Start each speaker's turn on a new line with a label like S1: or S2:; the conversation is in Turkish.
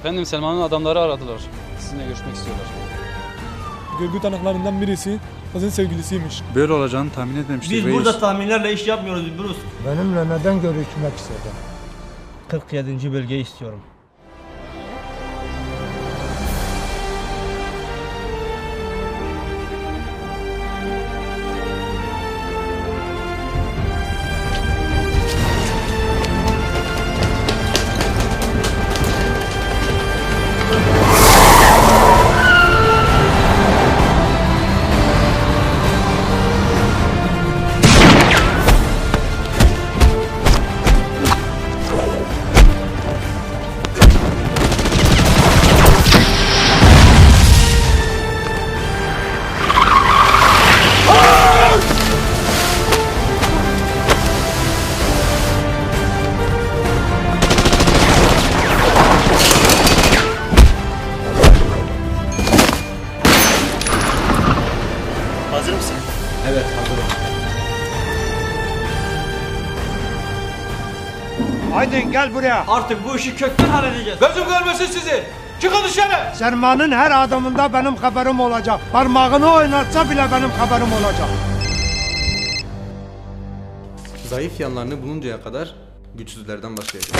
S1: Efendim Selman'ın adamları aradılar. Sizinle görüşmek istiyorlar.
S2: Görgü tanıklarından birisi kızın sevgilisiymiş.
S3: Böyle olacağını tahmin etmemiştik
S4: Biz
S3: reis.
S4: burada tahminlerle iş yapmıyoruz Bruce.
S5: Benimle neden görüşmek istedin?
S4: 47. bölgeyi istiyorum.
S6: Hazır mısın?
S4: Evet hazırım.
S5: Aydın gel buraya.
S4: Artık bu işi kökten halledeceğiz.
S2: Gözüm görmesin sizi. Çıkın dışarı.
S5: Sermanın her adımında benim haberim olacak. Parmağını oynatsa bile benim haberim olacak.
S7: Zayıf yanlarını buluncaya kadar güçsüzlerden başlayacağız.